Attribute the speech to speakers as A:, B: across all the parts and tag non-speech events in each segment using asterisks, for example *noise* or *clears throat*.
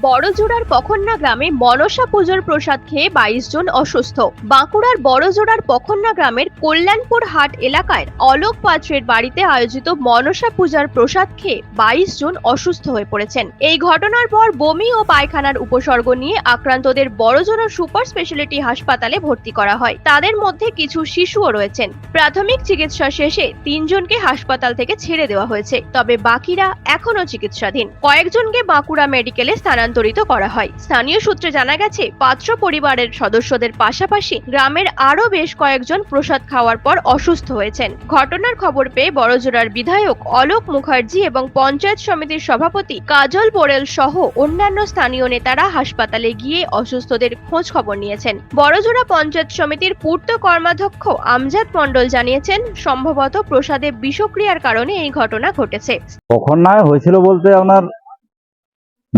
A: বড়জোড়ার পখন্না গ্রামে মনসা পুজোর প্রসাদ খেয়ে বাইশ জন অসুস্থ। বাঁকুড়ার বড়জোড়ার পখন্না গ্রামের কল্যাণপুর হাট এলাকায় অলোক পাত্রের বাড়িতে আয়োজিত মনসা পূজার প্রসাদ খেয়ে বাইশ জন অসুস্থ হয়ে পড়েছেন। এই ঘটনার পর বমি ও পায়খানার উপসর্গ নিয়ে আক্রান্তদের বড়জোড়া সুপার স্পেশালিটি হাসপাতালে ভর্তি করা হয়। তাদের মধ্যে কিছু শিশুও রয়েছেন। প্রাথমিক চিকিৎসা শেষে তিনজনকে হাসপাতাল থেকে ছেড়ে দেওয়া হয়েছে। তবে বাকিরা এখনও চিকিৎসাধীন। কয়েকজনকে বাঁকুড়া মেডিকেলে স্থানান্তরিত করা হয়। স্থানীয় সূত্রে জানা গেছে, পাত্র পরিবারের সদস্যদের পাশাপাশি গ্রামের আরও বেশ কয়েকজন প্রসাদ খাওয়ার পর অসুস্থ হয়েছেন। ঘটনার খবর পেয়ে বড়জোড়ার বিধায়ক অলোক মুখার্জি এবং পঞ্চায়েত সমিতির সভাপতি কাজল পোরেল সহ অন্যান্য স্থানীয় নেতারা হাসপাতালে গিয়ে অসুস্থদের খোঁজ খবর নিয়েছেন। বড়জোড়া পঞ্চায়েত সমিতির পূর্ত কর্মাধ্যক্ষ আমজাদ মণ্ডল জানিয়েছেন, সম্ভবত প্রসাদে বিষক্রিয়ার কারণে এই ঘটনা ঘটেছে।
B: কখন না হয়েছিল বলতে আপনার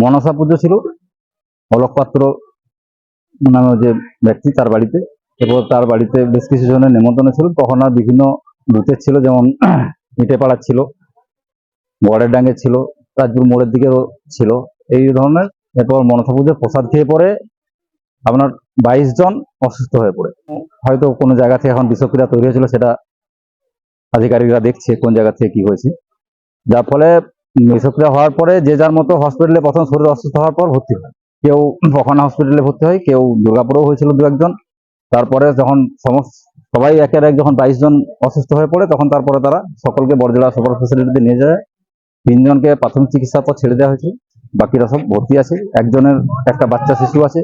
B: মনসা পুজো ছিল। অলোক পাত্র নামে যে ব্যক্তি তার বাড়িতে, এরপর তার বাড়িতে বেশ কিছু জনের নেমন্তন্ন ছিল। তখন আর বিভিন্ন বুথের ছিল, যেমন *clears throat* ইটেপাড়ার ছিল, গড়ের ডাঙ্গে ছিল রাজপুর মোড়ের দিকেও ছিল, এই ধরনের। এরপর মনসা পুজোর প্রসাদ খেয়ে পরে আপনার বাইশ জন অসুস্থ হয়ে পড়ে। হয়তো কোনো জায়গা থেকে এখন বিষক্রিয়া তৈরি হয়েছিল, সেটা আধিকারিকরা দেখছে কোন জায়গা থেকে কি হয়েছে। যার ফলে বিষক্রিয়া হওয়ার পরে যে যার মতো হসপিটালে প্রথম শরীর অসুস্থ হওয়ার পর ভর্তি হয়। কেউ কখনো হসপিটালে ভর্তি হয়, কেউ দুর্গাপুরেও হয়েছিল দু একজন। তারপরে যখন সমস্ত, সবাই একের এক যখন বাইশ জন অসুস্থ হয়ে পড়ে, তখন তারপরে তারা সকলকে বড়জোড়া সুপার ফেসিলিটিতে নিয়ে যায়। তিনজনকে প্রাথমিক চিকিৎসার পর ছেড়ে দেওয়া হয়েছে বাকিরা সব ভর্তি আছে। একজনের একটা বাচ্চা শিশু আছে,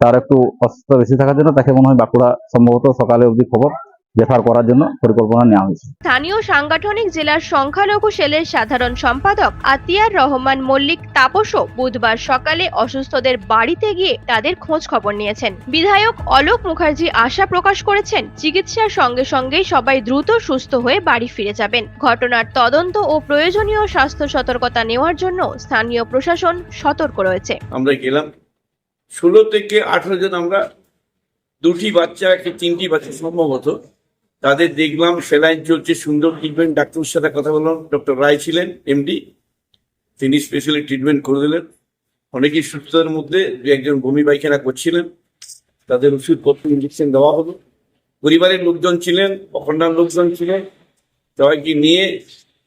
B: তার একটু অসুস্থ বেশি থাকার জন্য তাকে মনে হয় বাঁকুড়া সম্ভবত সকালে অবধি খবর। রেফার করার জন্য পরিকল্পনা নেওয়া হয়েছে।
A: স্থানীয় সাংগঠনিক জেলার সংখ্যালঘু সেলের সাধারণ সম্পাদক আতিয়ার রহমান মল্লিক তাপসও বুধবার সকালে অসুস্থদের বাড়িতে গিয়ে তাদের খোঁজ খবর নিয়েছেন। বিধায়ক অলোক মুখার্জি আশা প্রকাশ করেছেন চিকিৎসার সঙ্গে সঙ্গেই সবাই দ্রুত সুস্থ হয়ে বাড়ি ফিরে যাবেন। ঘটনার তদন্ত ও প্রয়োজনীয় স্বাস্থ্য সতর্কতা নেওয়ার জন্য স্থানীয় প্রশাসন সতর্ক রয়েছে।
C: আমরা গেলাম। ষোলো থেকে আঠেরো জন আমরা দুটি বাচ্চা কি তিনটি বাচ্চা সম্ভবত তাদের দেখলাম, সেলাইন চলছে, সুন্দর ট্রিটমেন্ট ডাক্তারের সাথে কথা বললাম ডক্টর রায় ছিলেন এমডি তিনি স্পেশালি ট্রিটমেন্ট করে দিলেন। অনেকেই সুস্থতার মধ্যে দু একজন বমি পায়খানা করছিলেন, তাদের ওষুধপত্র ইঞ্জেকশন দেওয়া হলো। পরিবারের লোকজন ছিলেন, অখণ্ডার লোকজন ছিলেন, সবাইকে নিয়ে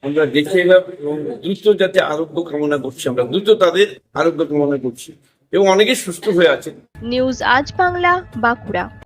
C: আমরা দেখে এলাম এবং দ্রুত যাতে আরোগ্য কামনা করছি আমরা, দ্রুত তাদের আরোগ্য কামনা করছি। এবং অনেকে সুস্থ হয়ে আছেন।
A: নিউজ আজ বাংলা, বাঁকুড়া।